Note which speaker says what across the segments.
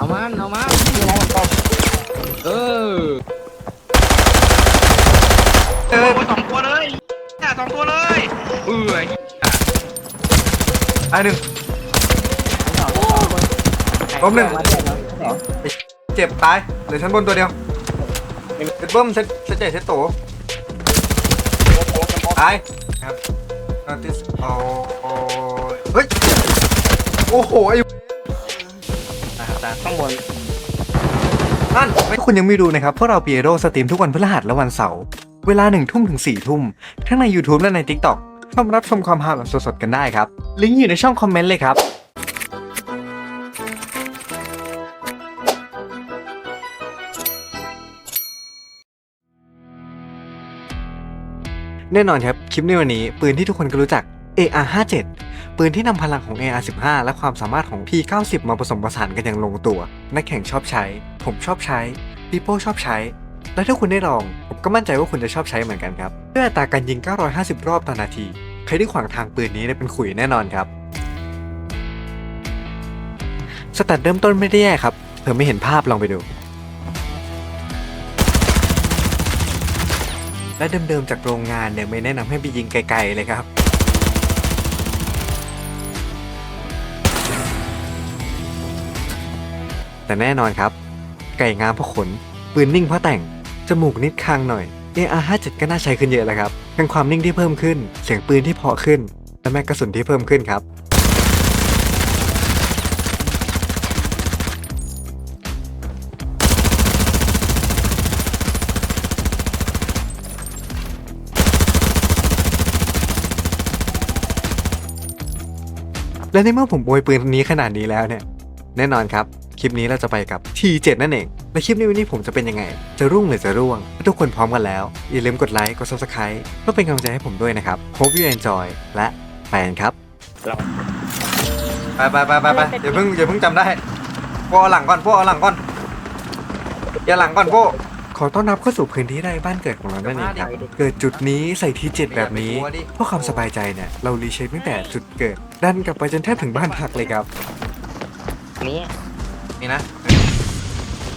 Speaker 1: เอามันเอามัน
Speaker 2: มีอะไรผมตบ
Speaker 1: เออ
Speaker 3: เออสองตัวเลยเนี่ยสองตัวเลยเออ
Speaker 4: ไอ้หนึ่ง
Speaker 2: สองคน
Speaker 4: ล้มหนึ่ง
Speaker 2: มาเจ็บแล้วเดี๋ยว
Speaker 4: เจ็บตายเหลือชั้นบนตัวเดียวเซตเบิ้มเซตเซตใหญ่เซตโตตายครับอาร์ติสเอาเอาเฮ้ย โอ้โหไอ้นะครับตา
Speaker 2: ข้างบน
Speaker 4: นั่นถ้าคุณยังไม่ดูนะครับ พวกเราเปียโรสตรีมทุกวันพฤหัสและวันเสาร์เวลาหนึ่งทุ่มถึง4ี่ทุ่มทั้งใน YouTube และใน TikTok เข้ามารับชมความฮาแบบสดๆกันได้ครับ ลิงก์อยู่ในช่องคอมเมนต์เลยครับแน่นอนครับ คลิปในวันนี้ปืนที่ทุกคนก็รู้จัก AR57 ปืนที่นำพลังของ AR15 และความสามารถของ P90 มาผสมผสานกันอย่างลงตัว นักแข่งชอบใช้ ผมชอบใช้ปีโป้ชอบใช้ และถ้าคุณได้ลอง ผมก็มั่นใจว่าคุณจะชอบใช้เหมือนกันครับด้วยอัตราการยิง 950 รอบต่อนาที ใครที่ขวางทางปืนนี้เนี่ยเป็นขุยแน่นอนครับสแตทเริ่มต้นไม่ได้แย่ครับเผื่อไม่เห็นภาพลองไปดู และเดิมๆจากโรงงานเนี่ยไม่แนะนำให้ไปยิงไกลๆเลยครับ แต่แน่นอนครับ ไก่งามเพราะขน ปืนนิ่งเพราะแต่ง จมูกนิดคางหน่อย AR57 ก็น่าใช้ขึ้นเยอะแล้วครับทั้งความนิ่งที่เพิ่มขึ้น เสียงปืนที่เพาะขึ้น และแม็กกระสุนที่เพิ่มขึ้นครับ และในเมื่อผมโบยปืนนี้ขนาดนี้แล้วเนี่ย แน่นอนครับ คลิปนี้เราจะไปกับ T7 นั่นเองและคลิปในวันนี้ผมจะเป็นยังไง จะรุ่งหรือจะร่วง ถ้าทุกคนพร้อมกันแล้ว อย่าลืมกดไลค์ กด subscribe เพื่อเป็นกำลังใจให้ผมด้วยนะครับ Hope you enjoy และไปกันครับ ไปไปไปไปไปอย่าเพิ่งอย่าเพิ่งจำได้พวกเอาหลังก่อนพวกเอาหลังก่อน อย่าหลังก่อนพวกขอต้อนรับเข้าสู่พื้นที่ไร่บ้านเกิดของเรานั่นเองครับ เกิดจุดนี้ใส่ทีเจ็ดแบบนี้เพื่อความสบายใจเนี่ยเรารีเช็คตั้งแต่จุดเกิด ดันกลับไปจนแทบถึงบ้านพักเลยครับ
Speaker 2: นี้
Speaker 4: นี่นะ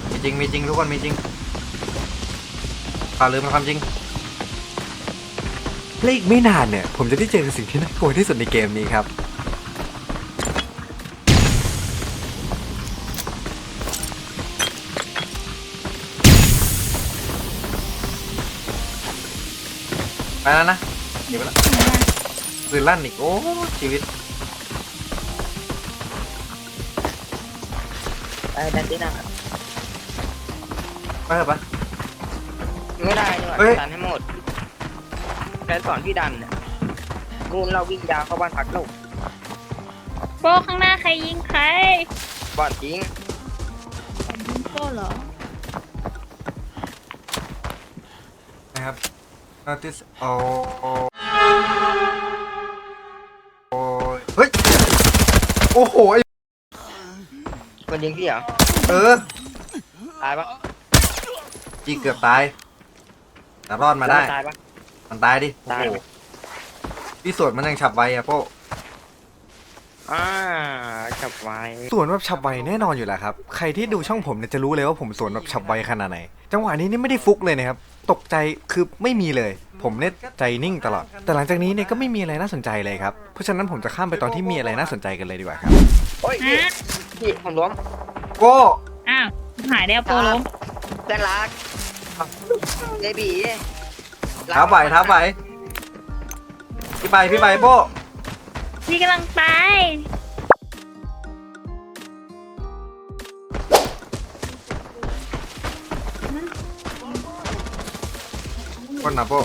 Speaker 4: มีจริง มีจริงทุกคนมีจริงข่าวลือมันความจริงและอีกไม่นานเนี่ย ผมจะได้เจอกับสิ่งที่น่ากลัวที่สุดในเกมนี้ครับ ไปแล้วนะหนีไปแล้วปืนลั่นอีก โอ้ ชีวิต
Speaker 2: ไอ้ดันที่นั่ง
Speaker 4: ไปเถอะปะ
Speaker 2: ไม่ได้นี่หว่า
Speaker 4: เฮ้ย
Speaker 2: ดันให้หมดแฟนสอนพี่ดันเนี่ยนู่นเราวิ่งยาวเข้าบ้านพักลูก
Speaker 5: โป้ข้างหน้าใครยิงใคร
Speaker 2: บอดจริง
Speaker 5: ยิงโป้เหรอ
Speaker 4: นะครับ notice โอ้โอ้ยเฮ้ย โอ้โห ไอ้
Speaker 2: คน ยิงพี่เหรอ
Speaker 4: เออ
Speaker 2: ตายปะ
Speaker 4: จีเกือบตายแต่รอดมาได้
Speaker 2: ตายปะ
Speaker 4: มันตายดิ
Speaker 2: ตาย
Speaker 4: โอ้โหพี่สวนมันยังฉับไวอะโป้
Speaker 2: อ่าจับไว้
Speaker 4: สวนแบบฉับไวแน่นอนอยู่แล้วครับ ใครที่ดูช่องผมเนี่ยจะรู้เลยว่าผมสวนแบบฉับไวขนาดไหน จังหวะนี้นี่ไม่ได้ฟุกเลยนะครับ ตกใจคือไม่มีเลย ผมเนี่ยใจนิ่งตลอด แต่หลังจากนี้เนี่ยก็ไม่มีอะไรน่าสนใจเลยครับ เพราะฉะนั้นผมจะข้ามไปตอนที่มีอะไรน่าสนใจกันเลยดีกว่าครับ
Speaker 2: โอ้ย พี่
Speaker 5: ฮะ
Speaker 2: พี่ผมล้ม
Speaker 4: โก้
Speaker 5: อ้าวหายแล้วโป้ล้ม
Speaker 2: แจ้งรักเจบี
Speaker 4: ท้าไปท้าไปพี่ไปพี่ไปโป้
Speaker 5: พี่กำลังไป
Speaker 4: คนนะโป้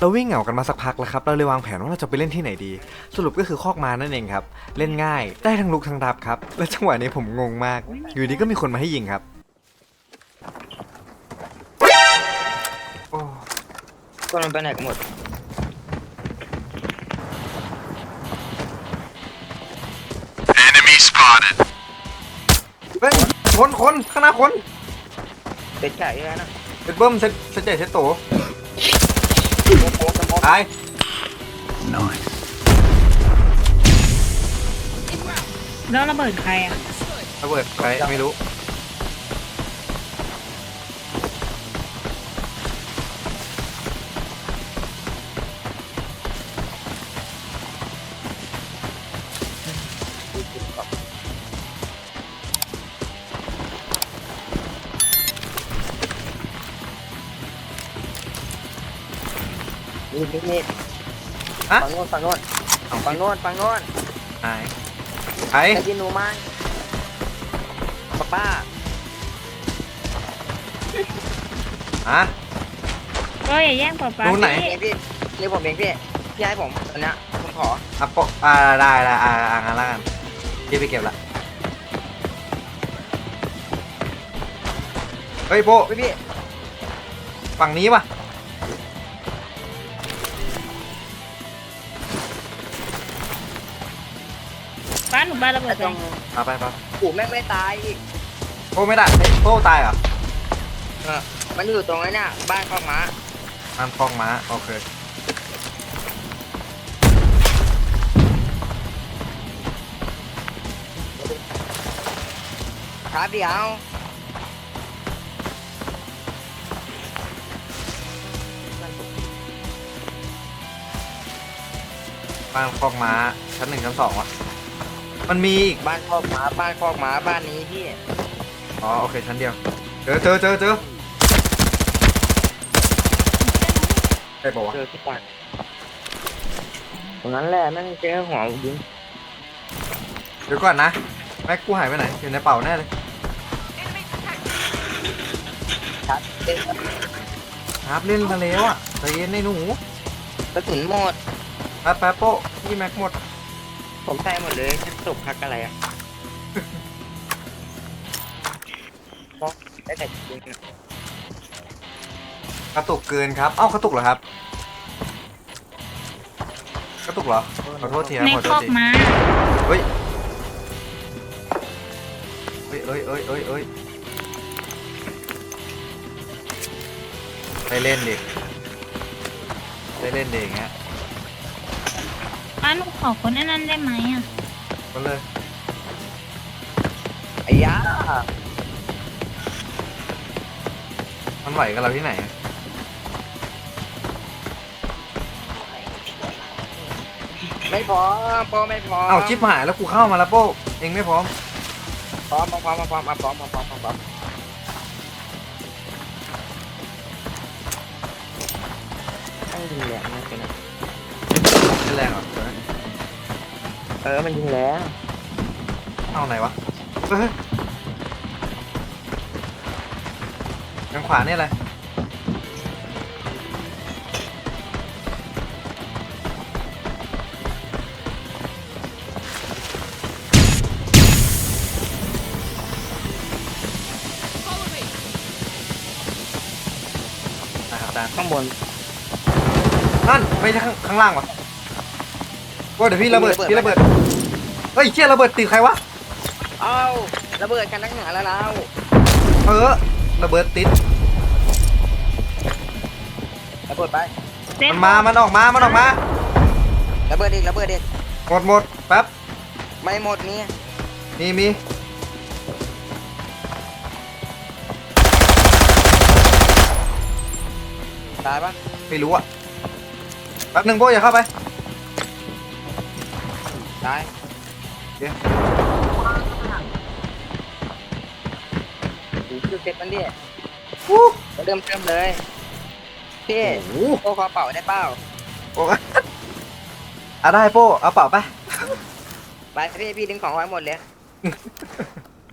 Speaker 4: เราวิ่งเหงากันมาสักพักแล้วครับ เราเลยวางแผนว่าเราจะไปเล่นที่ไหนดี สรุปก็คือคอกม้านั่นเองครับ เล่นง่าย ได้ทั้งลุกทั้งรับครับ และจังหวะนี้ผมงงมาก อยู่ดีก็มีคนมาให้ยิงครับ โอ้
Speaker 2: คนมันไปไหนกันหมด
Speaker 4: เฮ้ยคนคนข้างหน้าคน
Speaker 2: เป็นไก่แล้วนะ
Speaker 4: เซตเบิ้มเซตเซตใหญ่เซตโต
Speaker 2: โอ้โห สมอง
Speaker 4: ตาย
Speaker 5: แล้วระเบิดใครอะ
Speaker 3: ระเบิดใครไม่รู้
Speaker 2: นี่นี่นี่
Speaker 3: ฮะ
Speaker 2: ฝั่งโน้นฝั่งโน้น
Speaker 3: เอา
Speaker 2: ฝั่งโน้นฝั่งโน้น
Speaker 3: หายใคร
Speaker 2: ได้ยินหนูไหมป้าป้า
Speaker 3: ฮะ
Speaker 5: โป้อย่าแย่งป๊าป๊า
Speaker 3: ดูไหน
Speaker 5: สิ
Speaker 2: เองพี่นี่ผมเองพี่พี่ให้ผมอันเนี้ยผมขอ
Speaker 3: อะโปะอ่าได้ได้อ่าอ่างั้นละกันพี่ไปเก็บละเฮ้ยโปะ
Speaker 2: พี่พี่
Speaker 3: ฝั่งนี้ป่ะ
Speaker 5: ป้าหนูปาระเบิ
Speaker 2: แต่
Speaker 5: ด
Speaker 2: ต
Speaker 5: ไป
Speaker 2: รง
Speaker 3: เอาไปไป
Speaker 2: ปู่แม่งไม่ตายอีก
Speaker 3: โปะไม่ได้เฮ้ยโปะตายเหรอ
Speaker 2: มันอยู่ตรงนั้นเนี่ยบ้านข้องม้า
Speaker 3: มันคลองม้าโอเค
Speaker 2: ครับเดี๋ยว
Speaker 3: บ้านคลองม้าชั้นหนึ่งชั้นสองวะ มันมีอีก
Speaker 2: บ้านข้องม้าบ้านข้องม้าบ้านนี้พี่
Speaker 3: อ๋อโอเคชั้นเดียว เจอเจอเจอเจอใช่ปะวะ
Speaker 2: เจอที่บ้านตรงนั้นแหละแม่งเจอหัวยิง
Speaker 3: เดี๋ยวก่อนนะแม็กกูหายไปไหนอยู่ในเป่าแน่เลย
Speaker 2: ชัดเจน
Speaker 3: ครับเล่นมาแล้วอะใจเย็นในหนู
Speaker 2: กระสุนหมด
Speaker 3: แป๊บแป๊บโป๊ะพี่แม็กหมด
Speaker 2: ผมใส่หมดเลยฉันตกพักอะไรอะบอกได้แต่ยิง
Speaker 3: กระตุกเกินครับ เอ้ากระตุกเหรอครับ กระตุกเหรอ ขอโทษทีครับ
Speaker 5: ใน
Speaker 3: ขอ
Speaker 5: ค
Speaker 3: โท
Speaker 5: อ
Speaker 3: ษ
Speaker 5: ก
Speaker 3: ที
Speaker 5: ม้า
Speaker 3: เฮ้ยเอ้ยเอ้ยเอ้ยเอ้ยเอ้ยได้เล่นดิได้เล่นดิอย่างเงี้ย
Speaker 5: ป้าหนูขอคนนั้นได้ไหมอะ
Speaker 3: มาเลย
Speaker 2: ไอ้ยา
Speaker 3: มันไหวกับเราที่ไหน
Speaker 2: ไม่พร้อมโป้อไม่พร้อม
Speaker 3: อ้าวชิปหายแล้วกูเข้ามาแล้วโป้เองไม่พร้อม
Speaker 2: พร้อมพร้อมพร้อมพร้อมอะพร้อมพร้อมพร้อมอมพรไอ้เนี่
Speaker 3: ย เอ
Speaker 2: อมันยิงแรง
Speaker 3: เอาไหนวะเฮ้ยทางขวาเนี่ยอะไรนะครับอาจารย์
Speaker 2: ข้างบน
Speaker 3: นั่นไม่ใช่ข้างข้างล่างวะ ว่าเดี๋ยวพี่ระเบิด
Speaker 2: ระเบิด
Speaker 3: พี่ระเบิดเฮ้ยเชี่ยระเบิดติดใครวะ
Speaker 2: เอ้าระเบิดกันนักหนาแล้วเรา
Speaker 3: เออระเบิดติด
Speaker 2: ระเบิดไป
Speaker 5: เซ็ต
Speaker 3: มันมามันออกมามันออกมา
Speaker 2: ระเบิดอีกระเบิดอีก
Speaker 3: หมดหมดแป๊บ
Speaker 2: ไม่หมดนี่
Speaker 3: มีมี
Speaker 2: ตายปะ
Speaker 3: ไม่รู้อะแป๊บหนึ่งโบอย่าเข้าไป
Speaker 2: ตาย
Speaker 3: เดี๋ยว
Speaker 2: ดูชื่อเซ็ตมันดิ
Speaker 3: วู้
Speaker 2: เริ่มเริ่มเลยพี่
Speaker 3: โอ้โห
Speaker 2: โอ้ขอเป่าได้เปล่า
Speaker 3: โอ้ยอะได้โป้เอาเปล่าไป
Speaker 2: ไปพี่พี่ดึงของไว้หมดเลย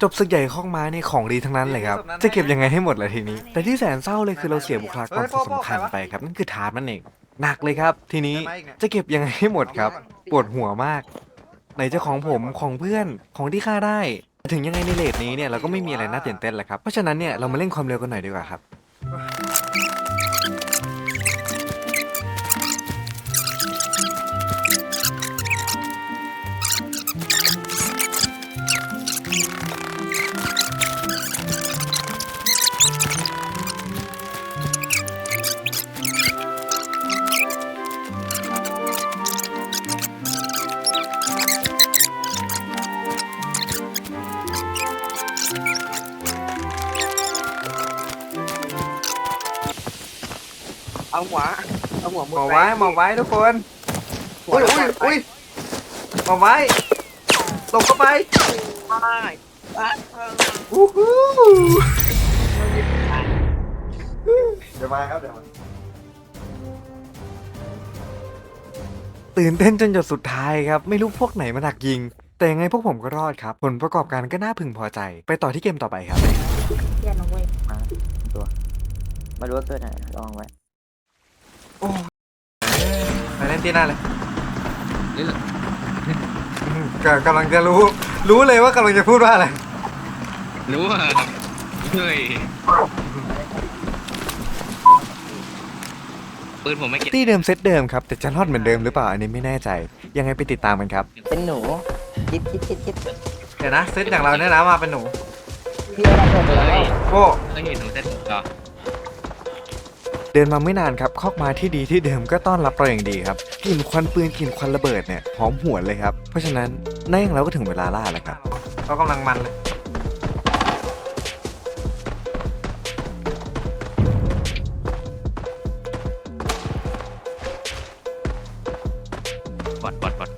Speaker 3: จบศึกใหญ่ข้องม้านี่ของดีทั้งนั้นเลยครับ จะเก็บยังไงให้หมดล่ะทีนี้ แต่ที่แสนเศร้าเลยคือเราเสียบุคลากรคนสำคัญไปครับ นั่นคือทาร์ตนั่นเอง หนักเลยครับ ทีนี้จะเก็บยังไงให้หมดครับ ปวดหัวมาก ไหนจะของผมของเพื่อนของที่ค่าได้ ถึงยังไงในเลทนี้เนี่ยเราก็ไม่มีอะไรน่าตื่นเต้นแหละครับ เพราะฉะนั้นเนี่ยเรามาเล่นความเร็วกันหน่อยดีกว่าครับ
Speaker 2: หัว
Speaker 3: ห
Speaker 2: มุ
Speaker 3: ม
Speaker 2: ด
Speaker 3: อบ
Speaker 2: ไป
Speaker 3: ไว้หมอบไว้ทุกคนอุ้ยอุ้ยอุ้ยหมอบไว้หลบเข้าไป
Speaker 2: ไม่อะเออ
Speaker 3: อู้หูเดี๋ยวมาครับเดี๋ยวมาตื่นเต้นจนหยดสุดท้ายครับ ไม่รู้พวกไหนมาดักยิง แต่ยังไงพวกผมก็รอดครับ ผลประกอบการก็น่าพึงพอใจ ไปต่อที่เกมต่อไปครับ
Speaker 5: เปลี่ยนเอาไว้ย
Speaker 2: มาดูว่าเกิดไหนลองไว้
Speaker 3: โอ้ไปเล่นที่หน้าเลย
Speaker 6: นี่แหละ
Speaker 3: อืมกกำลังจะรู้ รู้เลยว่ากำลังจะพูดว่าอะไร
Speaker 1: รู้ว่าเฮ้ยปืนผมไม่เก็บ
Speaker 3: ที่เดิมเซตเดิมครับ แต่จะรอดเหมือนเดิมหรือเปล่าอันนี้ไม่แน่ใจ ยังไงไปติดตามกันครับ
Speaker 2: เป็นหนูคิดคิดคิดคิด
Speaker 3: เดี๋ยวนะเซตอย่างเราเนี่ยนะมาเป็นหนู
Speaker 2: พี่เอาระเบิดไป
Speaker 1: เฮ้
Speaker 2: แล้ว
Speaker 1: ย
Speaker 3: โอ้
Speaker 1: เคยเห็นหนูเต้นเหรอ
Speaker 3: เดินมาไม่นานครับคอกมาที่ดีที่เดิมก็ต้อนรับเราอย่างดีครับกลิ่นควันปืนกลิ่นควันระเบิดเนี่ยหอมหวนเลยครับเพราะฉะนั้นนั่งเราก็ถึงเวลาล่าแล้วครับเขากำลังมันเลย
Speaker 1: บอดบอดบอด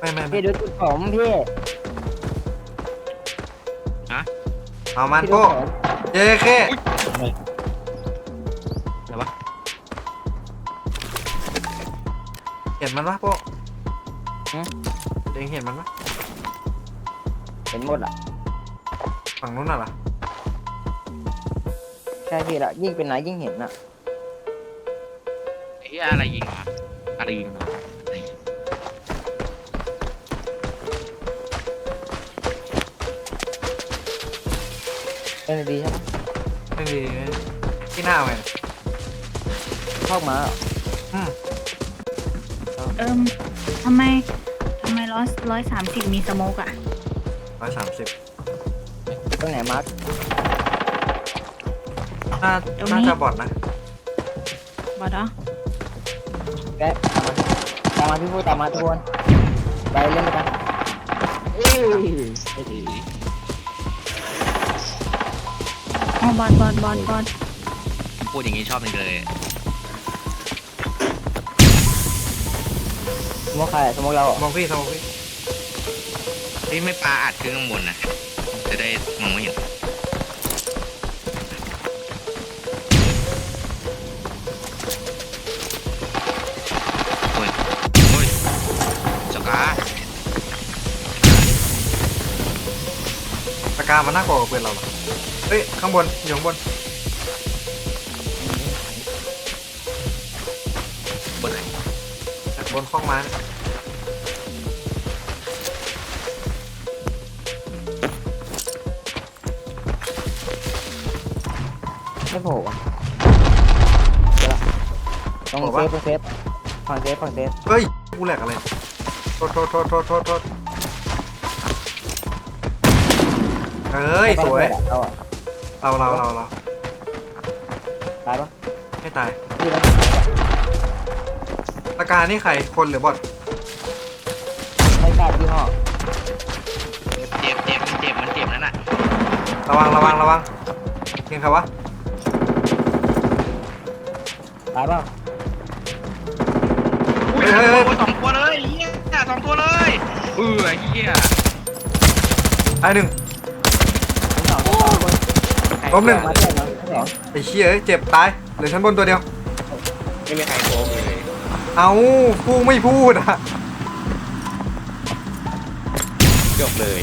Speaker 3: ไม่ไม่ไม่
Speaker 2: พี่ดูจุดผมพี่
Speaker 3: เอามัน
Speaker 2: พี่ดู
Speaker 3: โก้
Speaker 2: ผม
Speaker 3: เจเค มันปะโก้เองเห็นมันปะ
Speaker 2: เห็นหมดอะ
Speaker 3: ฝั่งนู้นน่ะเหรอ
Speaker 2: ใช่พี่ละยิ่งเป็นไหนยิ่งเห็นอะ
Speaker 1: ไอ้เหี้ยอะไรยิงวะอะไรยิงวะ
Speaker 2: เป็นดีใช่ไหม
Speaker 3: ไม่ดีที่หน้าเอาไง
Speaker 2: เข้ามา
Speaker 3: อืม
Speaker 5: เอิมทำไมทำไมร้อยร้อยสามสิบมีสโมกอะ
Speaker 3: ร้อยสามสิบ
Speaker 2: ตรงไหนมาร์ค
Speaker 3: น่าน่าจะบอดนะ
Speaker 5: บอดเหรอ
Speaker 2: แกะตามมาตามมาพี่พูดตามมาทุกคนไปเล่นด้วยกัน
Speaker 1: เอ้ย
Speaker 5: อ๋อบอดบอดบอดบอด
Speaker 1: พูดอย่างนี้ชอบจริงเลย
Speaker 2: มมติใครสมมติเรา
Speaker 3: มองพี่สมองพี่
Speaker 1: ที่ไม่ปลาอัดขึ้นข้างบนนะจะได้มองไม่เห็นโอ้ยโอ้ยสกา
Speaker 3: ปากกามันน่ากลัวกว่าปืนเราเหรอเฮ้ยข้างบนอยู่ข้างบน
Speaker 1: บน
Speaker 3: คอกไม้นะ
Speaker 2: ไม่โผล่อะเดี๋ยวละตรงเซฟตรงเซฟฝั่งเซฟฝั่งเซฟ
Speaker 3: เฮ้ย กูแหลกอะไร โทษโทษโทษโทษโทษโทษเฮ้ย สวย
Speaker 2: เราอะ
Speaker 3: เราเราเราเรา
Speaker 2: ตายปะ
Speaker 3: ไม่ตาย
Speaker 2: พี่แล้ ว
Speaker 3: ปากกานี่ใครคนหรือบอท
Speaker 2: ไม่กล้ายี่ห้อ
Speaker 1: เจ็บเจ็บมันเจ็บมันเจ็บนั่นน่ะ
Speaker 3: ระวังระวังระวังเพียงใครวะ
Speaker 2: ตายเปล่า
Speaker 1: อุ้ย
Speaker 3: เฮ้ยเฮ้ยเฮ้ย
Speaker 1: สองตัวเลยเฮียสองตัวเลยเออไอ้เฮีย
Speaker 3: ไอ้หนึ่ง
Speaker 2: สองสองคน
Speaker 3: ล้มหนึ่ง
Speaker 2: มาเที่ยวนะสอง
Speaker 3: ไอ้เชี่ยเอ้ยเจ็บตายเหลือชั้นบนตัวเดียว
Speaker 1: ไม่มีใครโค้งเลย
Speaker 3: เอาพูไม่พูดอะ
Speaker 1: จบเลย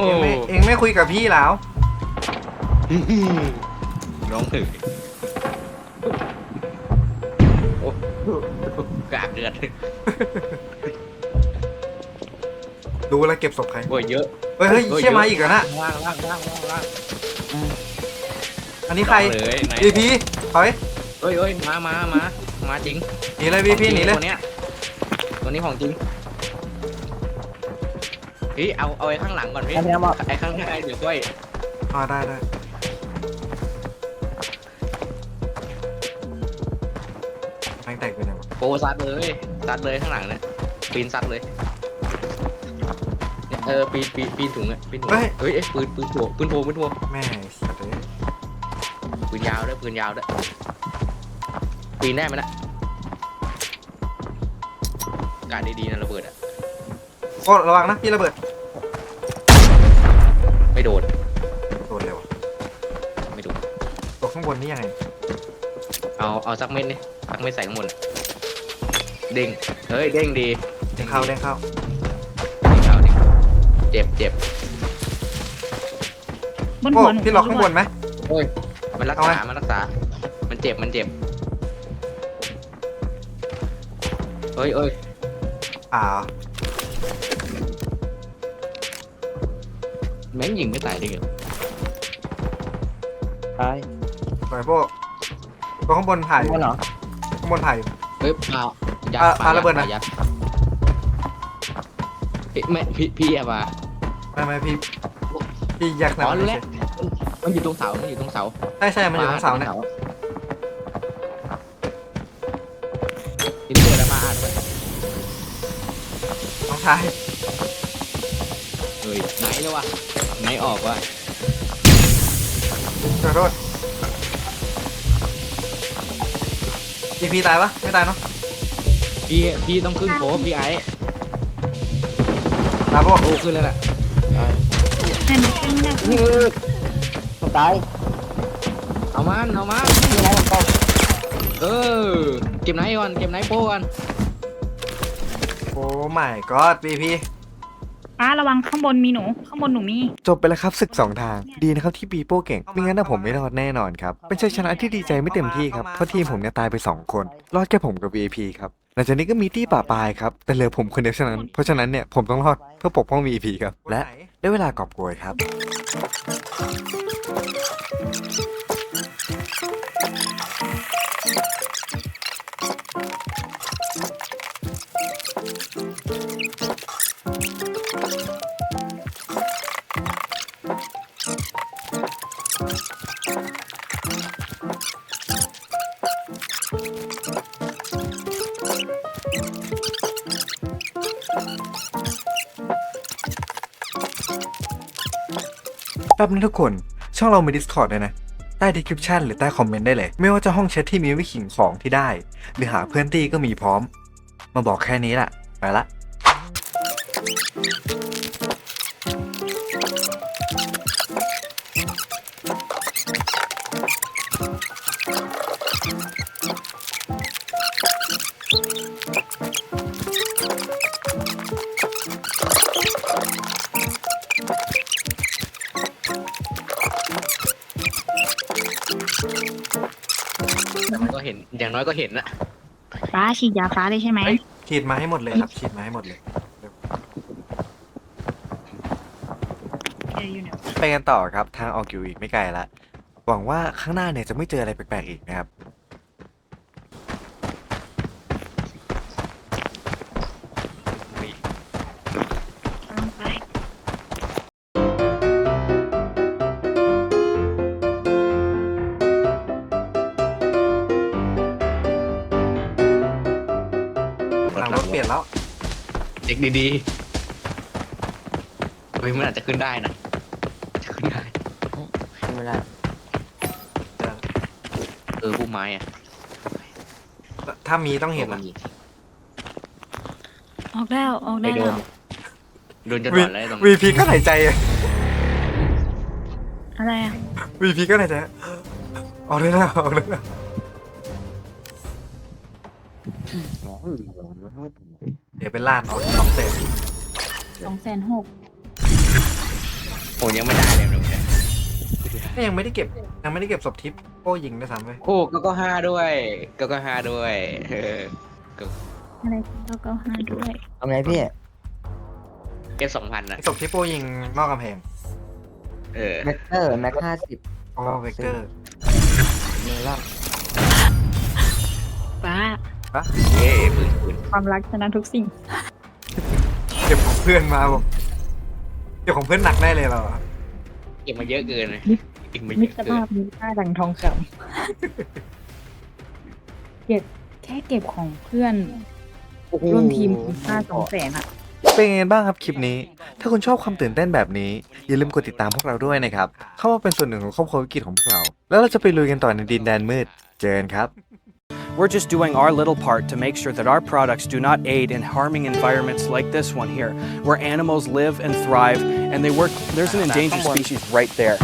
Speaker 3: เองไม่เองไม่คุยกับพี่แล้ว
Speaker 1: ร้องถึงโอ้กากเดือด
Speaker 3: ดูแลวเก็บศพใคร
Speaker 1: โอ้ยเยอะ
Speaker 3: เฮ้ยเฮ้ยเชี่ยมาอีกแล้วนะ
Speaker 1: ล่างล่างล่างล่างล่าง
Speaker 3: อันนี้ใคร
Speaker 1: เลยไหน
Speaker 3: VP ถอย
Speaker 1: เฮ้ยเฮ้ยมามามามาจริง
Speaker 3: หนีเลย VP หนีเลย
Speaker 1: ตัวเนี้ยตัวนี้ของจริงพี่เอาเอาไอ้ข้างหลังก่อนพี่
Speaker 2: แค่นี้บอก
Speaker 1: ไอ้ข้างหน้าเดี๋ยวด้วย
Speaker 3: อ่าได้ได้แม่งแตกไปไหนวะ
Speaker 1: โปซัดเลยซัดเลยข้างหลังเนี่ยปีนซัดเลยเนี่ยเออปีนปีนปีนถุงอะปีนถุงเฮ้ยเอ้ยปืนปืนโผล่ปืนโผล่ปืนโผล่
Speaker 3: แม่สัตว์เลย
Speaker 1: ปืนยาวด้วยปืนยาวด้วยปีนได้ไหมนะการดีๆนะระเบิดอะ
Speaker 4: โอ้ระวังนะพี่ระเบิด
Speaker 1: ไม่โดน
Speaker 4: โดนเร็ว
Speaker 1: ไม่โดน
Speaker 4: ตัวข้างบนนี่ยังไง
Speaker 1: เอาเอาสักเม็ดนี่สักเม็ดใส่ข้างบนเด้งเฮ้ยเด้งดี
Speaker 4: เด้งเข้าเด้งเข้า
Speaker 1: เด้งเอาดิเจ็บเจ็บบ
Speaker 5: น
Speaker 4: โอ้
Speaker 5: หัวหนู
Speaker 4: พี่ล็อกข้างบนไหม
Speaker 1: เฮ้ย มันรัก
Speaker 4: เอาไหม
Speaker 1: ษา มันรักษา มันเจ็บ มันเจ็บเฮ้ยเอ้ย
Speaker 4: อ่า
Speaker 1: แม่งยิงไม่ตายได้ไง
Speaker 2: ตาย
Speaker 4: ปล่อยโป้ตัวข้างบนถ่ายอยู่
Speaker 2: มันเหรอ
Speaker 4: ข้างบนถ่ายอยู่
Speaker 1: เฮ้ยปลายัด
Speaker 4: อะ
Speaker 1: ปลา
Speaker 4: ปลาระเบิดนะ
Speaker 1: ยัดพี่ไม่พี่พี่อะมา
Speaker 4: ไม่ไม่พี่พี่แยกห
Speaker 1: อ๋
Speaker 4: นา
Speaker 1: อรู้แล้ว มันอยู่ตรงเสา มันอยู่ตรงเสา
Speaker 4: ใช่ใช่มันอยู่ตรงเสาเนี่ย
Speaker 1: ที่เปิดแล้วมาอ่านไป
Speaker 4: น้องชาย
Speaker 1: เฮ้ยไหนเลยวะไหนออกวะ
Speaker 4: ขอโทษพี่พี่ตายปะไม่ตายเนาะ
Speaker 1: พี่พี่ต้องขึ้นโผพี่ไอ้
Speaker 4: ตายโป้
Speaker 1: โอ้ขึ้นแล้วแหละ
Speaker 5: แม่หนูขึ้นไม่ได้
Speaker 2: นี่มัน ตาย
Speaker 1: เอามันเอามัน
Speaker 2: นี่นะมันต้อง
Speaker 1: เออ เก็บไหนก่อน เก็บไหนโป้กัน
Speaker 4: โอ้ไม่ก็พี่พี่
Speaker 5: ป้าระวังข้างบนมีหนู ข้างบนหนูมี
Speaker 4: จบไปแล้วครับศึก2ทาง ดีนะครับที่ปีโป้เก่ง ไม่งั้นนะผมไม่รอดแน่นอนครับ เป็นชัยชนะที่ดีใจไม่เต็มที่ครับ เพราะทีมผมเนี่ยตายไป 2 คน รอดแค่ผมกับ VIP ครับหลังจากนี้ก็มีตี้ป่าปลายครับ แต่เหลือผมคนเดียวเท่านั้น เพราะฉะนั้นเนี่ยผมต้องรอดเพื่อปกป้อง VIP ครับ และได้เวลากอบโกยครับ ป๊บนึงทุกคน ช่องเรามี Discord ด้วยนะ ใต้ description หรือใต้คอมเมนต์ได้เลย ไม่ว่าจะห้องแชทที่มีวิขิงของที่ได้ หรือหาเพื่อนตีก็มีพร้อม มาบอกแค่นี้แหละไปละ
Speaker 1: อยก็เห็นอย่างน้อยก็เห็นนะ
Speaker 5: ป้าฉีดยาฟ้าเลยใช่ไหม
Speaker 4: ฉีดมาให้หมดเลยครับฉีดมาให้หมดเลย
Speaker 5: เดี๋ยวอยู่ไหน
Speaker 4: ไปกันต่อครับทางออกอยู่อีกไม่ไกลละหวังว่าข้างหน้าเนี่ยจะไม่เจออะไรแปลกๆอีกนะครับ
Speaker 1: ด็กดีๆเฮ้ยมันอาจจะขึ้นได้นะจะขึ้นได้
Speaker 2: ไม่ได้
Speaker 1: เออพุ่มไม้อะ
Speaker 4: ถ้ามีต้องเห็น
Speaker 1: มั
Speaker 4: อะ
Speaker 1: นมี
Speaker 5: ออกแล้วออก
Speaker 1: ไม่
Speaker 5: ได้
Speaker 1: โด
Speaker 5: แล้
Speaker 1: น
Speaker 5: ว
Speaker 1: โดนจะต่อนแล้วตรงนี้
Speaker 4: VP ก็หายใจอะ
Speaker 5: อะไรอะ
Speaker 4: VP ก็หายใจออกได้แล้วออกได้แล้ว เดี๋ยวเป็นล้านเอาสองเศษ
Speaker 5: สองแสนหก
Speaker 1: โอ้ยังไม่ได้เลยเนี่ย
Speaker 4: ก็ยังไม่ได้เก็บยังไม่ได้เก็บศพทิปโป้ยิงด้วยซ้ำเลย
Speaker 1: โอ้ก็ก็ห้าด้วยก็ก็ห้าด้วยเออ
Speaker 5: อะไรก็ก็ห้าด้วย
Speaker 2: ทำไงพี่
Speaker 1: แค่สองพันนะ
Speaker 4: ศพทิปโป้ยิงนอกกำแพง
Speaker 1: เออ
Speaker 2: แม็กเตอร์แม็กห้าสิบ
Speaker 4: อ๋อเวกเตอร์
Speaker 2: เมล่า
Speaker 5: ป้า
Speaker 1: ฮะเย้ปืนปืน
Speaker 5: ความรักชนะทุกสิ่ง
Speaker 4: เก็บของเพื่อนมาบอกเก็บของเพื่อนหนักได้เลยเราอ
Speaker 1: เก็บมาเยอะเกินเลยมิ
Speaker 5: ตรภาพมีค่าดังทองคำเก็บแค่เก็บของเพื่อนโอ้โหร่วมทีมคุณค่าสองแสนอะ
Speaker 4: เป็นยังไงบ้างครับคลิปนี้ ถ้าคุณชอบความตื่นเต้นแบบนี้ อย่าลืมกดติดตามพวกเราด้วยนะครับ เข้ามาเป็นส่วนหนึ่งของครอบครัววิกฤตของพวกเรา แล้วเราจะไปลุยกันต่อในดินแดนมืด เจอกันครับ
Speaker 7: We're just doing our little part to make sure that our products do not aid in harming environments like this one here, where animals live and thrive and they work. There's an endangered species right there.